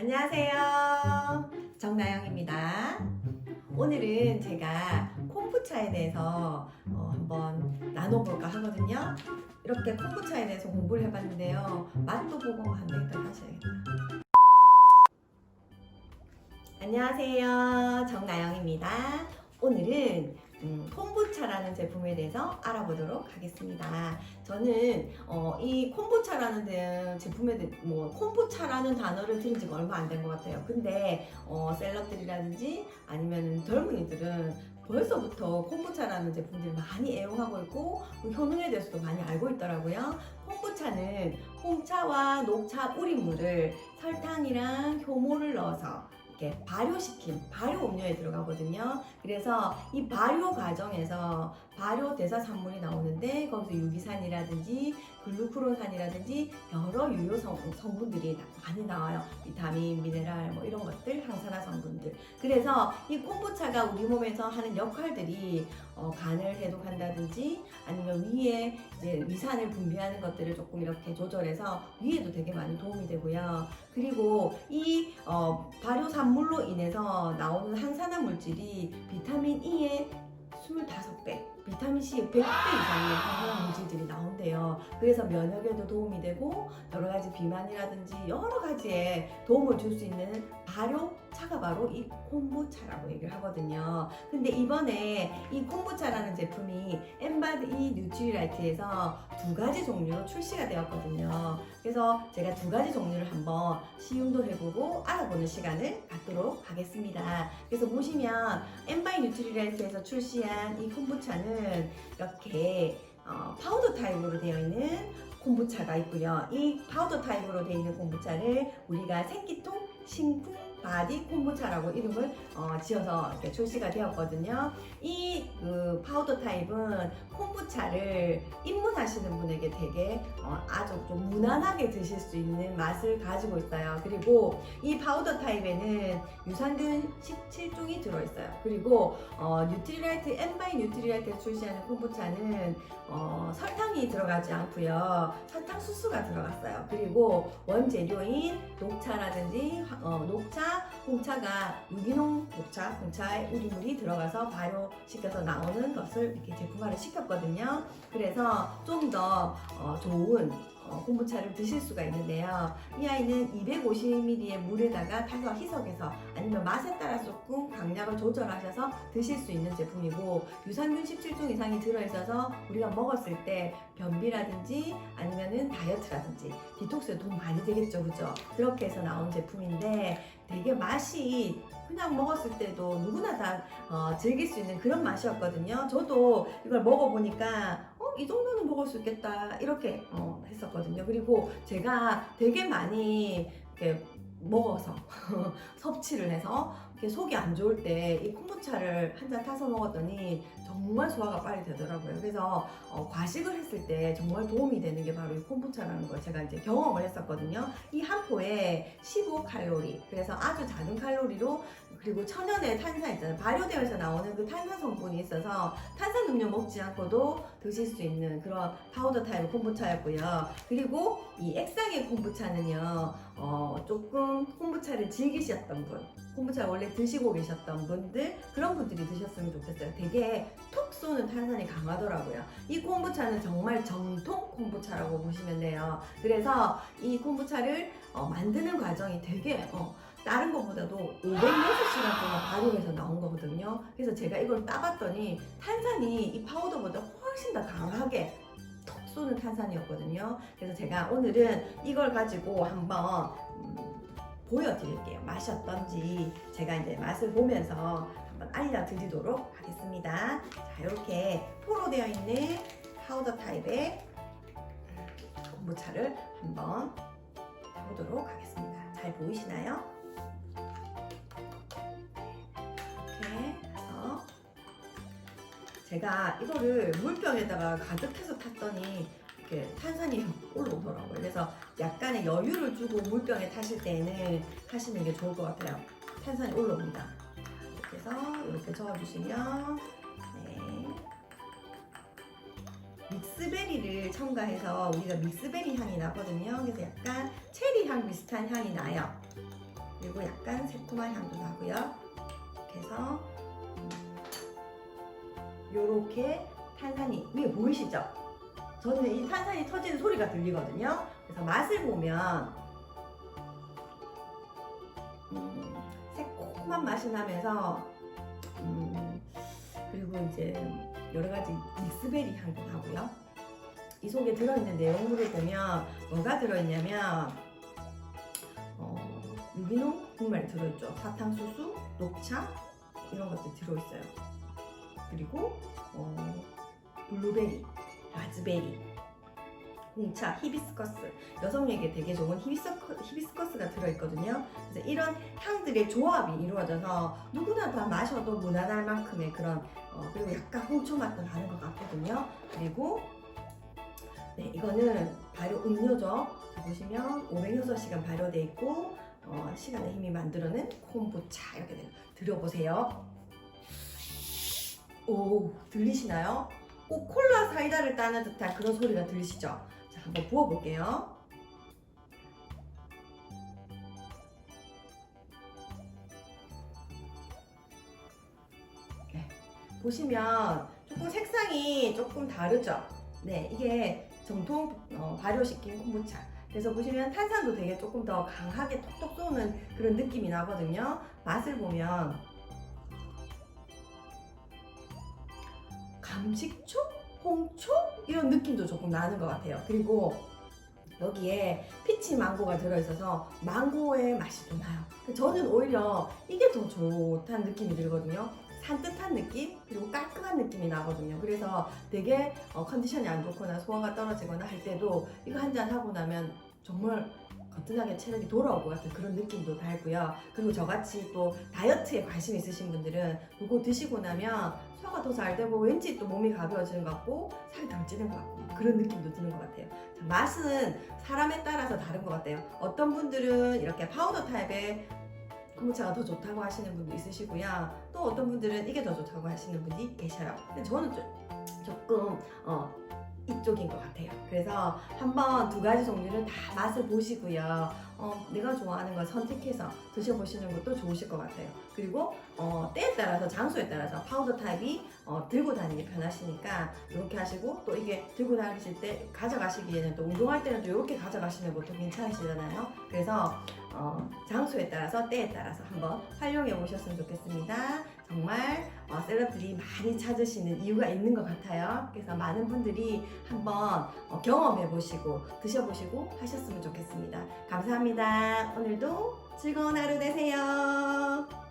안녕하세요. 정나영입니다. 오늘은 제가 콤부차에 대해서 어, 한번 나눠볼까 하거든요. 이렇게 콤부차에 대해서 공부를 해봤는데요. 맛도 보고 다시 해야겠다. 안녕하세요. 정나영입니다. 오늘은 음, 콤부차라는 제품에 대해서 알아보도록 하겠습니다. 저는 어, 이 콤부차라는 데- 제품에 대- 뭐 콤부차라는 단어를 들은 지가 얼마 안 된 것 같아요. 근데 어, 셀럽들이라든지 아니면 젊은이들은 벌써부터 콤부차라는 제품들을 많이 애용하고 있고 그 효능에 대해서도 많이 알고 있더라고요. 콤부차는 홍차와 녹차 우린물을 설탕이랑 효모를 넣어서 이렇게 발효시킨 발효 음료에 들어가거든요. 그래서 이 발효 과정에서 발효 대사 산물이 나오는데 거기서 유기산이라든지 글루크론산이라든지 여러 유효 성, 성분들이 나- 많이 나와요. 비타민, 미네랄 뭐 이런 것들, 항산화 성분들. 그래서 이 콤부차가 우리 몸에서 하는 역할들이 어, 간을 해독한다든지 아니면 위에 이제 위산을 분비하는 것들을 조금 이렇게 조절해서 위에도 되게 많이 도움이 되고요. 그리고 이 어, 발효 산물로 인해서 나오는 항산화 물질이 비타민 E의 25배, 비타민 C의 100배 이상의 항산화 물질들이 나온대요. 그래서 면역에도 도움이 되고 여러 가지 비만이라든지 여러 가지에 도움을 줄 수 있는 발효차가 바로 이 콤부차라고 얘기를 하거든요. 근데 이번에 이 콤부차라는 제품이 엠바드 이 뉴트리라이트에서 두 가지 종류로 출시가 되었거든요. 그래서 제가 두 가지 종류를 한번 시음도 해보고 알아보는 시간을 갖도록 하겠습니다. 그래서 보시면 엠바이 뉴트리라이트에서 출시한 이 콤부차는 이렇게 어, 파우더 타입으로 되어 있는 콤부차가 있고요. 이 파우더 타입으로 되어 있는 콤부차를 우리가 생기통 신풍 바디 콤부차라고 이름을 어, 지어서 이렇게 출시가 되었거든요. 이 그 파우더 타입은 콤부차를 입문하시는 분에게 되게 어, 아주 좀 무난하게 드실 수 있는 맛을 가지고 있어요. 그리고 이 파우더 타입에는 유산균 17종이 들어있어요. 그리고 어, 뉴트리라이트 엠바이 뉴트리라이트에 출시하는 콤부차는 어, 설탕이 들어가지 않고요. 설탕 수수가 들어갔어요. 그리고 원재료인 녹차라든지 화- 어, 녹차, 홍차가 유기농 녹차, 홍차에 우리물이 들어가서 발효시켜서 나오는 것을 이렇게 제품화를 시켰거든요. 그래서 좀더 좋은 어, 콤부차를 드실 수가 있는데요. 이 아이는 250ml의 물에다가 타서 희석해서 아니면 맛에 따라 조금 강약을 조절하셔서 드실 수 있는 제품이고 유산균 17종 이상이 들어있어서 우리가 먹었을 때 변비라든지 아니면은 다이어트라든지 디톡스에 도움 많이 되겠죠, 그죠? 그렇게 해서 나온 제품인데 되게 맛이 그냥 먹었을 때도 누구나 다 어, 즐길 수 있는 그런 맛이었거든요. 저도 이걸 먹어보니까 어, 이 정도는 먹을 수 있겠다 이렇게 어, 했었거든요. 그리고 제가 되게 많이 먹어서 섭취를 해서 이렇게 속이 안 좋을 때 이 콤부차를 한 잔 타서 먹었더니 정말 소화가 빨리 되더라고요. 그래서 어, 과식을 했을 때 정말 도움이 되는 게 바로 이 콤부차라는 걸 제가 이제 경험을 했었거든요. 이 한 포에 15칼로리, 그래서 아주 작은 칼로리로 그리고 천연의 탄산 있잖아요. 발효되어서 나오는 그 탄산 성분이 있어서 탄산 음료 먹지 않고도 드실 수 있는 그런 파우더 타입 콤부차였고요. 그리고 이 액상의 콤부차는요, 어, 조금 콤부차를 즐기셨던 분, 콤부차 원래 드시고 계셨던 분들, 그런 분들이 드셨으면 좋겠어요. 되게 톡 쏘는 탄산이 강하더라고요. 이 콤부차는 정말 정통 콤부차라고 보시면 돼요. 그래서 이 콤부차를 어, 만드는 과정이 되게 어, 다른 것보다도 506시간 동안 발효해서 나온 거거든요. 그래서 제가 이걸 따봤더니 탄산이 이 파우더보다 훨씬 더 강하게 톡 쏘는 탄산이었거든요. 그래서 제가 오늘은 이걸 가지고 한번 음, 보여드릴게요. 맛이 어떤지 제가 이제 맛을 보면서 한번 알려드리도록 하겠습니다. 자, 이렇게 포로 되어 있는 파우더 타입의 콤부차를 한번 보도록 하겠습니다. 잘 보이시나요? 제가 이거를 물병에다가 가득해서 탔더니 이렇게 탄산이 올라오더라고요. 그래서 약간의 여유를 주고 물병에 타실 때는 하시는 게 좋을 것 같아요. 탄산이 올라옵니다. 이렇게 해서 이렇게 저어주시면 네. 믹스베리를 첨가해서 우리가 믹스베리 향이 나거든요. 그래서 약간 체리 향 비슷한 향이 나요. 그리고 약간 새콤한 향도 나고요. 그래서 요렇게 탄산이 위에 보이시죠? 저는 이 탄산이 터지는 소리가 들리거든요. 그래서 맛을 보면 음, 새콤한 맛이 나면서 음, 그리고 이제 여러 가지 믹스베리 향도 나고요. 이 속에 들어있는 내용물을 보면 뭐가 들어있냐면 어, 유기농 분말이 들어있죠. 사탕수수, 녹차 이런 것들이 들어있어요. 그리고 어, 블루베리, 라즈베리, 홍차, 히비스커스 여성에게 되게 좋은 히비스커, 히비스커스가 들어있거든요. 그래서 이런 향들의 조합이 이루어져서 누구나 다 마셔도 무난할 만큼의 그런 어, 그리고 약간 홍초 맛도 나는 것 같거든요. 그리고 네 이거는 발효 음료죠. 자, 보시면 506시간 발효돼 있고 어, 시간의 힘이 만들어낸 콤부차 이렇게. 들어보세요. 오 들리시나요? 꼭 콜라 사이다를 따는 듯한 그런 소리가 들리시죠? 자 한번 부어볼게요. 네, 보시면 조금 색상이 조금 다르죠? 네, 이게 정통 어, 발효시킨 콤부차. 그래서 보시면 탄산도 되게 조금 더 강하게 톡톡 쏘는 그런 느낌이 나거든요. 맛을 보면 감식초? 홍초? 이런 느낌도 조금 나는 것 같아요. 그리고 여기에 피치 망고가 들어있어서 망고의 맛이 좀 나요. 저는 오히려 이게 더 좋다는 느낌이 들거든요. 산뜻한 느낌 그리고 깔끔한 느낌이 나거든요. 그래서 되게 어, 컨디션이 안 좋거나 소화가 떨어지거나 할 때도 이거 한 잔 하고 나면 정말 거뜬하게 체력이 돌아올 것 같은 그런 느낌도 달고요. 그리고 저같이 또 다이어트에 관심 있으신 분들은 이거 드시고 나면 소화가 더 잘 되고 왠지 또 몸이 가벼워지는 것 같고 살이 덜 찌는 것 같고 그런 느낌도 드는 것 같아요. 자, 맛은 사람에 따라서 다른 것 같아요. 어떤 분들은 이렇게 파우더 타입의 콤부차가 더 좋다고 하시는 분도 있으시고요. 또 어떤 분들은 이게 더 좋다고 하시는 분이 계셔요. 근데 저는 좀, 조금 어, 이쪽인 것 같아요. 그래서 한번 두 가지 종류를 다 맛을 보시고요. 어, 내가 좋아하는 걸 선택해서 드셔보시는 것도 좋으실 것 같아요. 그리고 어, 때에 따라서 장소에 따라서 파우더 타입이 어, 들고 다니기 편하시니까 이렇게 하시고 또 이게 들고 다니실 때 가져가시기에는 또 운동할 때는 또 이렇게 가져가시는 것도 괜찮으시잖아요. 그래서 어, 장소에 따라서 때에 따라서 한번 활용해 보셨으면 좋겠습니다. 정말 어, 셀럽들이 많이 찾으시는 이유가 있는 것 같아요. 그래서 많은 분들이 한번 어, 경험해 보시고 드셔보시고 하셨으면 좋겠습니다. 감사합니다. 오늘도 즐거운 하루 되세요.